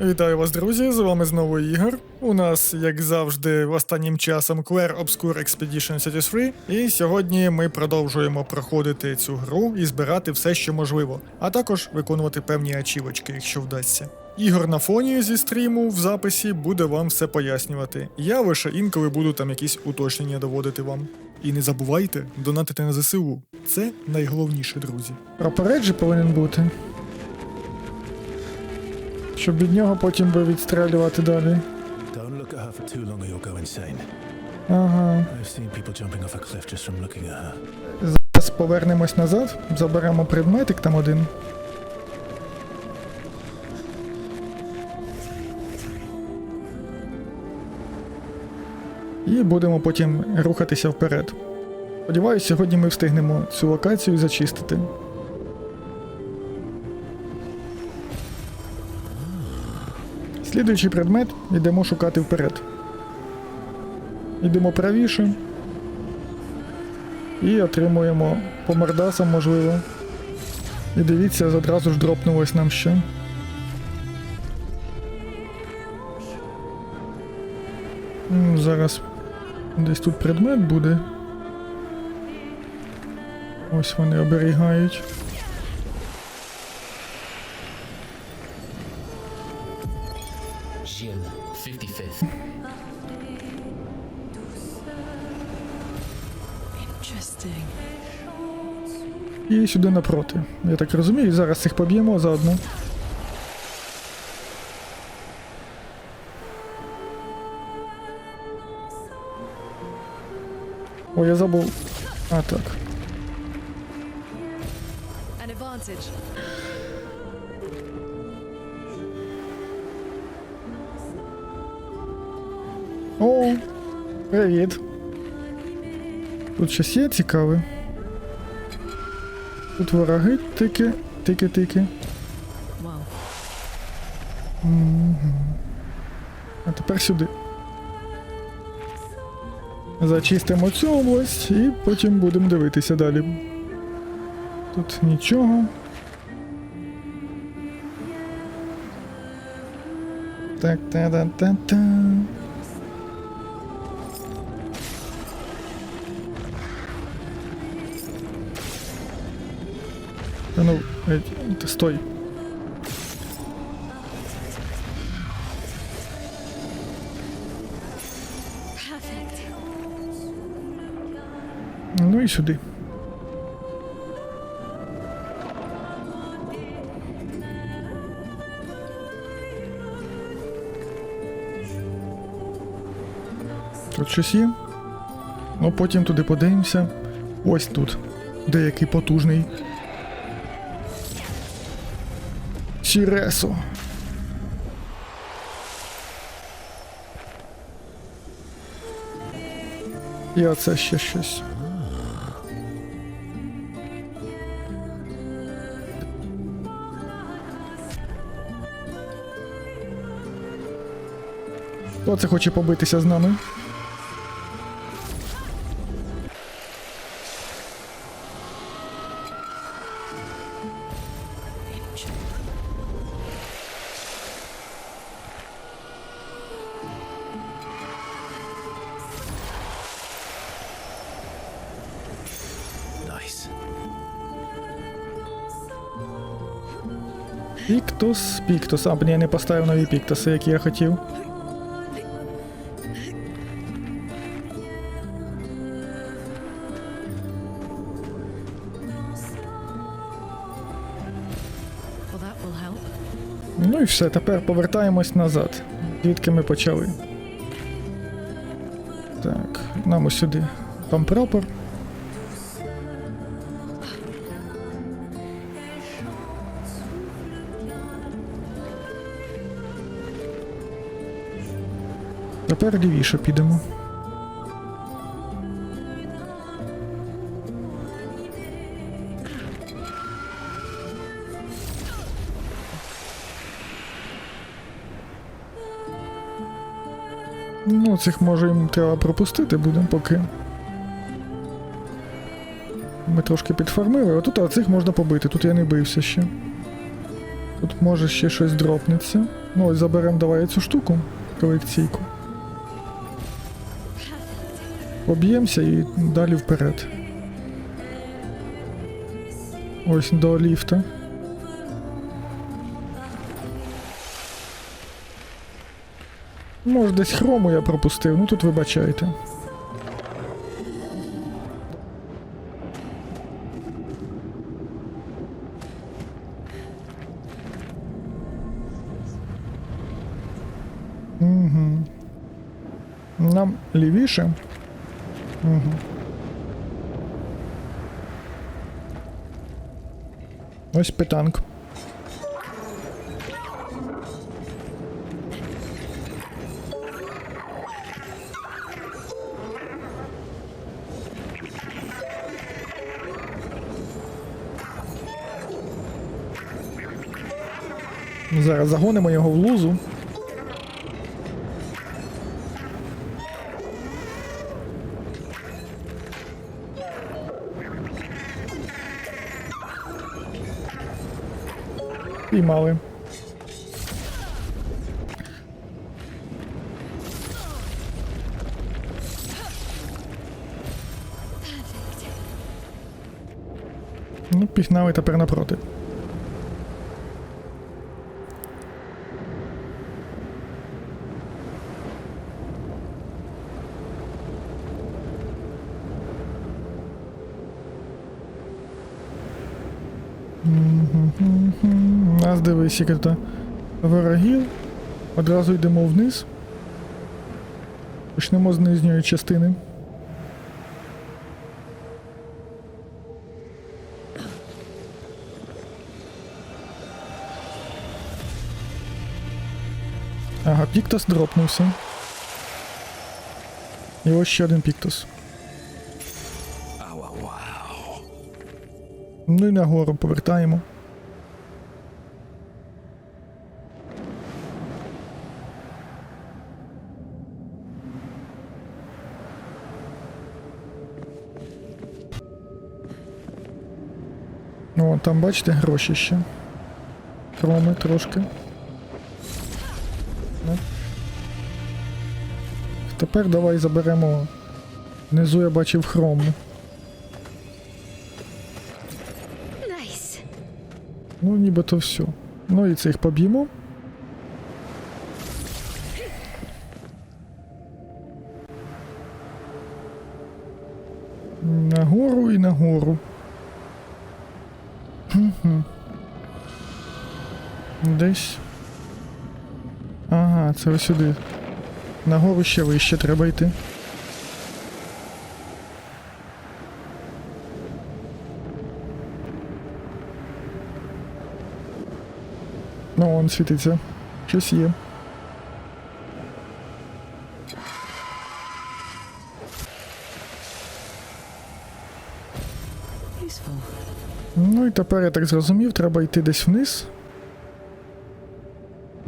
Вітаю вас, друзі! З вами знову Ігор. У нас, як завжди, останнім часом Claire Obscure Expedition 33. І сьогодні ми продовжуємо проходити цю гру і збирати все, що можливо, а також виконувати певні ачівочки, якщо вдасться. Ігор на фоні зі стріму в записі буде вам все пояснювати. Я лише інколи буду там якісь уточнення доводити вам. І не забувайте донатити на ЗСУ. Це найголовніше, друзі. Прапорець же повинен бути. Щоб від нього потім би відстрелювати далі. Don't look at her for too long or you'll go insane. Ага. I've seen people jumping off a cliff just from looking at her. Зараз повернемось назад, заберемо предметик там один. І будемо потім рухатися вперед. Сподіваюсь, сьогодні ми встигнемо цю локацію зачистити. Слідуючий предмет йдемо шукати вперед. Йдемо правіше. І отримуємо по мордасам, можливо. І дивіться, одразу ж дропнулось нам ще. Зараз десь тут предмет буде. Ось вони оберігають. І сюди напроти. Я так розумію, зараз їх поб'ємо заодно. О, я забув. А, так. О, привіт. Тут щось є цікаве. Тут вороги тики, тики, тики. А тепер сюди. Зачистимо цю область і потім будемо дивитися далі. Тут нічого. Так, та та та ну, ти стой. Ну і сюди. Тут щось є. Ну потім туди подивимося. Ось тут. Деякий потужний. Сіресо. І оце ще щось. Хто це хоче побитися з нами? Піктус, Піктус. А, блін, я не поставив нові Піктуси, які я хотів. Ну і все, тепер повертаємось назад. Звідки ми почали. Так, нам ось сюди. Там прапор. Тепер лівіше підемо. Ну, цих може їм треба пропустити буде, поки. Ми трошки підфармили, а тут а цих можна побити, тут я не бився ще. Тут може ще щось дропнеться. Ну ось заберемо давай цю штуку, колекційку. Поб'ємося і далі вперед. Ось до ліфта. Може, десь хрому я пропустив, ну тут вибачайте. Угу. Нам лівіше. Угу. Ось питанк. Зараз загонимо його в лузу. Піймали. Ну, пігнали тепер напроти. Тут ворогів. Одразу йдемо вниз. Почнемо з нижньої частини. Ага, Піктос дропнувся. І ось ще один Піктос. Ну і нагору повертаємо. О, там бачите гроші ще. Хроми трошки. Ну. Тепер давай заберемо. Внизу я бачив хром. Nice. Ну, нібито все. Ну і цих поб'ємо. Десь. Ага, це ось сюди. Нагору ще вище треба йти. Ну, он світиться. Щось є. Ну і тепер я так зрозумів, треба йти десь вниз.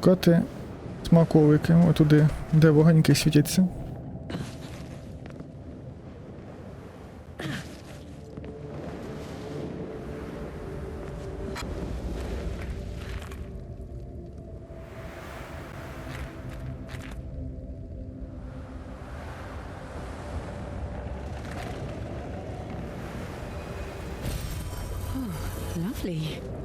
Шукати смаковики, отуди, де вогоньки світяться. Lovely.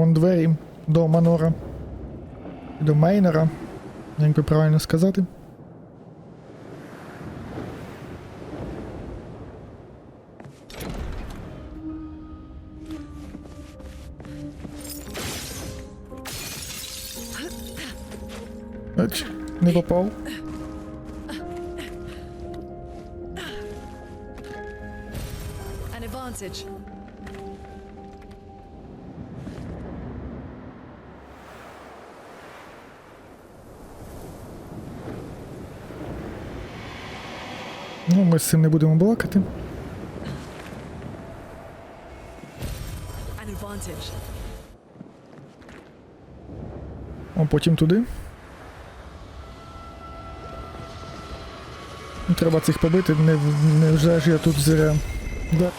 Вон двері до Манора. До Мейнера. Як би правильно сказати. Не попав. An advantage. Ну, ми з цим не будемо балакати. А потім туди. Треба цих побити, не, не вже ж я тут зря. Да.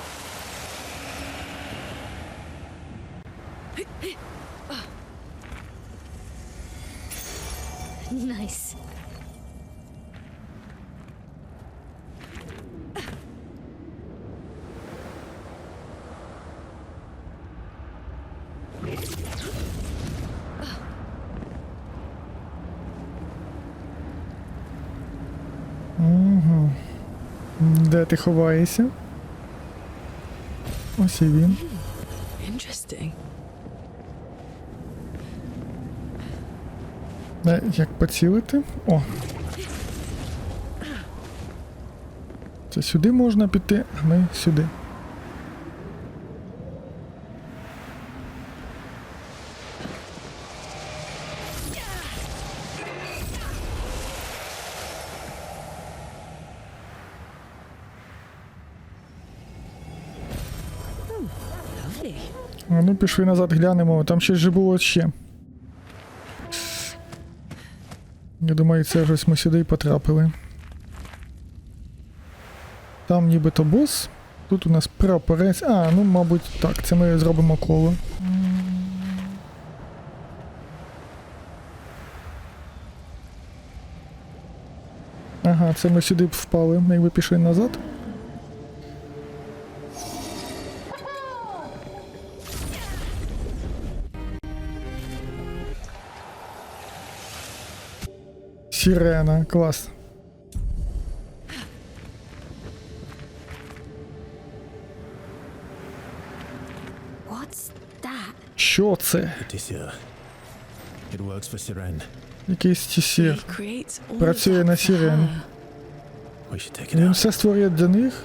Де ти ховаєшся? Ось і він. Е, Як поцілити? О. Це сюди можна піти, а ми сюди. Ну пішли назад глянемо, там щось же було ще. Я думаю, це ж ось ми сюди і потрапили. Там нібито бос. Тут у нас прапорець. А, ну, мабуть, так, це ми зробимо коло. Ага, це ми сюди б впали, якби пішли назад. Сирена, клас. What's that? Що це? The Tissue. It works for Siren. Якийсь тісір. He creates all Працює that на for сирен. her. We should take it Він out. все створює для них.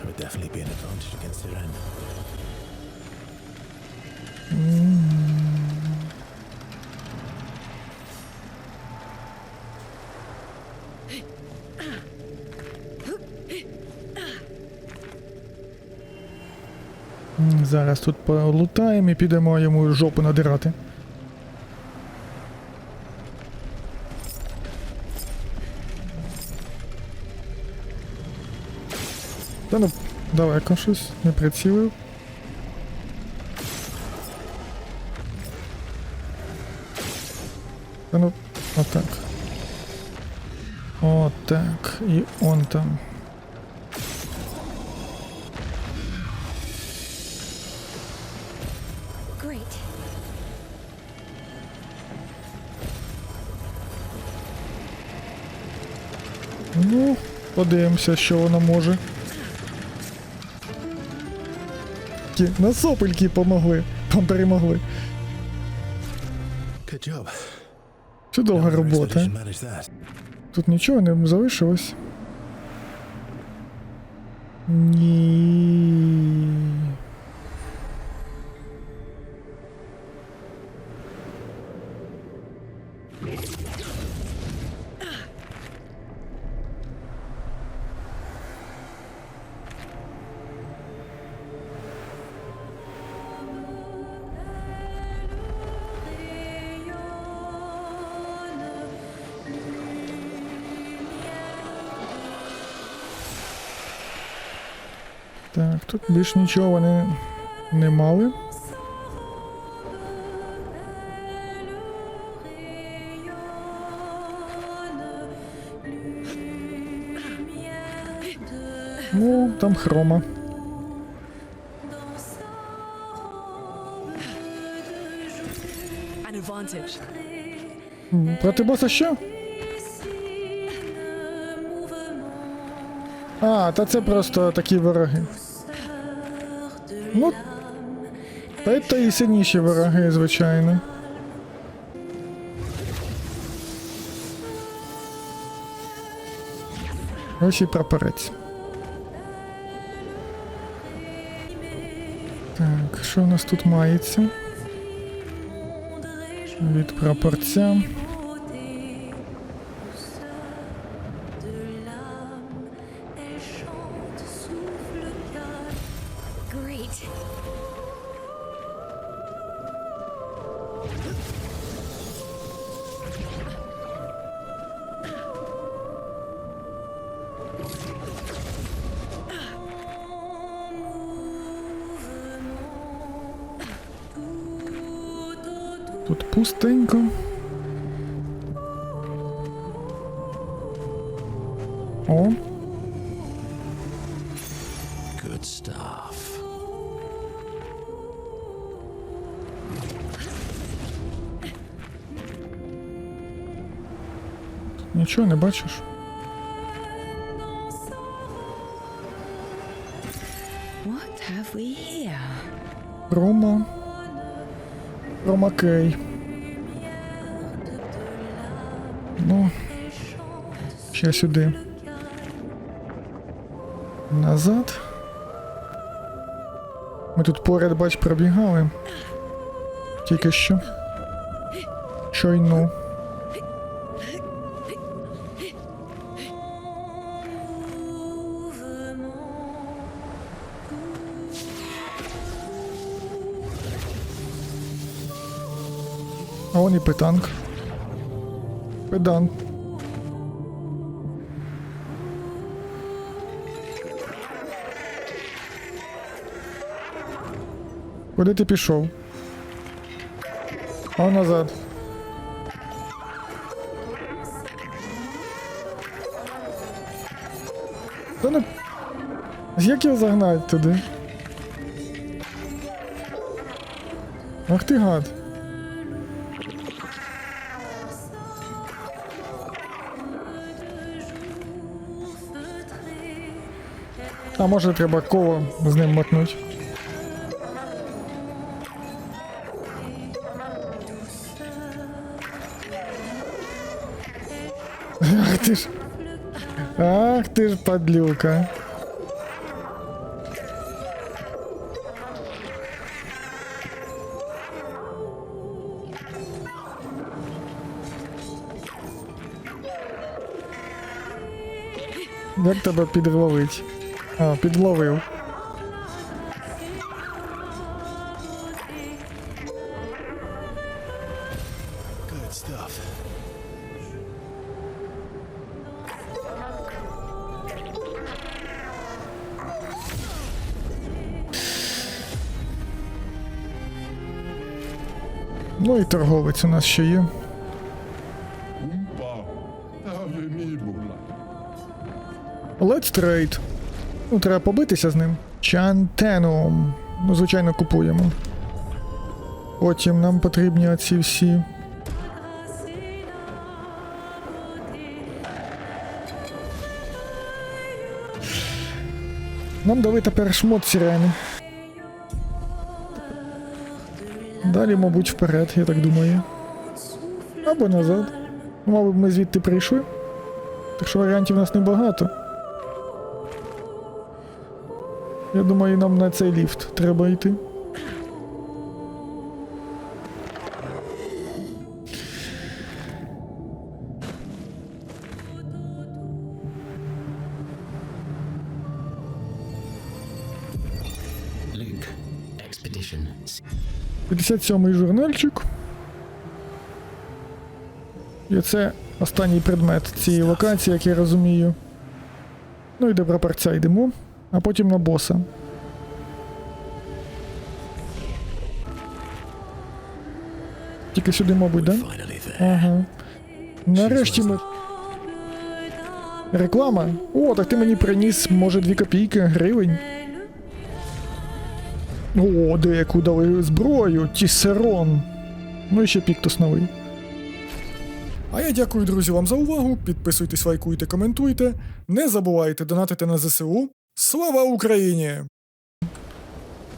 Зараз тут полутаємо і підемо йому жопу надирати. Та ну, далеко щось, не прицілив. Та ну, Отак. І он там. Ну, подивимося, що воно може. Ті, На сопельки помогли. Там перемогли. Чудова робота. Тут нічого не залишилось. Ні. Так, тут більш нічого вони не мали. Ну, там хрома. Проти боса що? А, та це просто такі вороги. Ну, та то і сильніші вороги, звичайно. Ось і прапорець. Так, що у нас тут мається? Від прапорця. Stuff. нічого не бачиш. What have we here? Рома. Рома Кей. Ну. Ще сюди. Назад. Ми тут поряд, бач, пробігали. Тільки що. Щойно. А он і питанк. Педан. Куди ти пішов? А назад. Та не... Як його загнать туди? Ах ти гад. А може треба коло з ним мотнуть. Ти ж. Ах ти ж падлюка. Як тебе підловить? А, підловив. Торговець у нас ще є. Let's trade. Ну, треба побитися з ним. Чантеном. Ну, звичайно, купуємо. Потім нам потрібні оці всі. Нам дали тепер шмот сирени. Далі, мабуть, вперед, я так думаю. Або назад. Ну, Мабуть, ми звідти прийшли. Так що варіантів у нас небагато. Я думаю, нам на цей ліфт треба йти. 57-й журнальчик. І це останній предмет цієї локації, як я розумію. Ну і до прапорця йдемо, а потім на боса. Тільки сюди, мабуть, да? Ага. Нарешті ми. Реклама? О, так ти мені приніс, може, 2 копійки гривень. О, деяку дали зброю, тісерон. Ну і ще піктус новий. А я дякую, друзі, вам за увагу. Підписуйтесь, лайкуйте, коментуйте. Не забувайте донатити на ЗСУ. Слава Україні!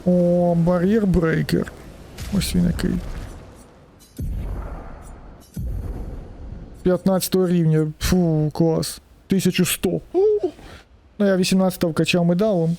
О, бар'єр брейкер. Ось він який. 15 рівня. Фу, клас. 1100. Ну я 18 вкачав медалом.